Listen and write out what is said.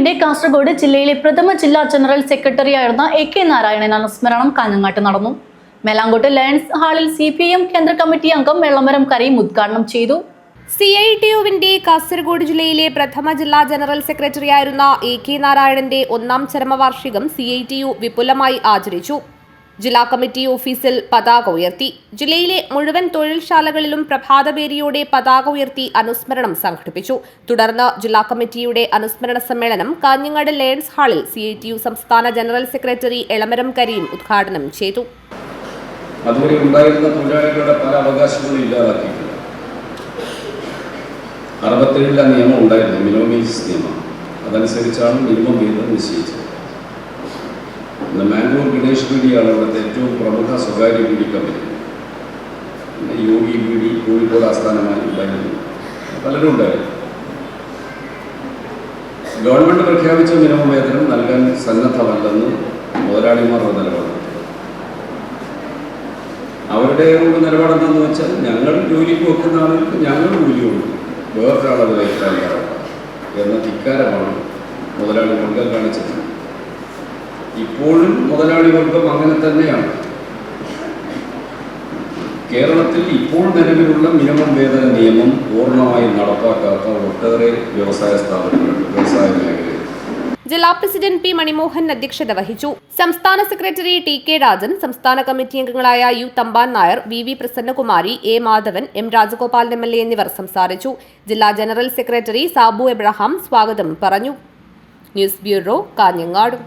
യുവിന്റെ കാസർഗോഡ് ജില്ലയിലെ പ്രഥമ ജില്ലാ ജനറൽ സെക്രട്ടറി ആയിരുന്ന എ കെ നാരായണൻ അനുസ്മരണം കാഞ്ഞങ്ങാട്ട് നടന്നു. മേലാങ്കോട്ട് ലയൺസ് ഹാളിൽ സി പി എം കേന്ദ്ര കമ്മിറ്റി അംഗം വെള്ളമരം കരയും ഉദ്ഘാടനം ചെയ്തു. സി ഐ ടി യുവിന്റെ കാസർഗോഡ് ജില്ലയിലെ പ്രഥമ ജില്ലാ ജനറൽ സെക്രട്ടറിയായിരുന്ന എ കെ നാരായണന്റെ ഒന്നാം ചരമവാർഷികം സി ഐ ടി യു വിപുലമായി ആചരിച്ചു. ജില്ലാ കമ്മിറ്റി ഓഫീസിൽ പതാക ഉയർത്തി. ജില്ലയിലെ മുഴുവൻ തൊഴിൽശാലകളിലും പ്രഭാതപേരിയോടെ പതാക ഉയർത്തി അനുസ്മരണം സംഘടിപ്പിച്ചു. തുടർന്ന് ജില്ലാ കമ്മിറ്റിയുടെ അനുസ്മരണ സമ്മേളനം കാഞ്ഞങ്ങാട് ലയൺസ് ഹാളിൽ സി ഐ ടി യു സംസ്ഥാന ജനറൽ സെക്രട്ടറി എളമരം കരീം ഉദ്ഘാടനം ചെയ്തു. അതുവരെ ഉണ്ടായിരുന്ന തൊഴിലാളികളുടെ പല നിയമം ഉണ്ടായിരുന്നു മിനോമീസ് നിയമം. അതനുസരിച്ചാണ് മിനിമം വേതനം നിശ്ചയിച്ചത്. ഇന്ന് മാംഗ്ലൂർ ഗണേഷ് ബീഡിയാണ് ഇവിടുത്തെ ഏറ്റവും പ്രമുഖ സ്വകാര്യ ബീഡി കമ്പനി. പിന്നെ യോഗി ഡി കോഴിക്കോട് ആസ്ഥാനമായി ഉണ്ടായിരുന്നു പലരും ഉണ്ടായിരുന്നു. ഗവൺമെന്റ് പ്രഖ്യാപിച്ച മിനിമം വേതനം നൽകാൻ സന്നദ്ധമല്ലെന്ന് മുതലാളിമാരുടെ നിലപാട്. അവരുടെ ഒരു നിലപാടെന്തെന്ന് വെച്ചാൽ ഞങ്ങൾ ജോലിക്ക് വെക്കുന്ന ആളുകൾക്ക് ഞങ്ങൾ കൂലി കൊടുക്കും. വേറൊരാളത് വഹിക്കാൻ എന്ന ധിക്കാരമാണ് മുതലാളി മുൻകാൽ കാണിച്ചത്. ഇപ്പോഴും മുതലാളി വർഗം അങ്ങനെ തന്നെയാണ്. കേരളത്തിൽ ഇപ്പോൾ നിലവിലുള്ള മിനിമം വേതന നിയമം പൂർണമായി നടപ്പാക്കാത്ത ഒട്ടേറെ വ്യവസായ സ്ഥാപനങ്ങളുണ്ട് വ്യവസായ മേഖലയിൽ ജില്ലാ പ്രസിഡന്റ് പി മണിമോഹൻ അധ്യക്ഷത വഹിച്ചു. സംസ്ഥാന സെക്രട്ടറി ടി കെ രാജൻ സംസ്ഥാന കമ്മിറ്റി അംഗങ്ങളായ U Thampan Nair V V Prasannakumari A Madhavan M Rajagopal M L A എന്നിവർ സംസാരിച്ചു. ജില്ലാ ജനറൽ സെക്രട്ടറി സാബു എബ്രഹാം സ്വാഗതം പറഞ്ഞു. News bureau Kanhangad.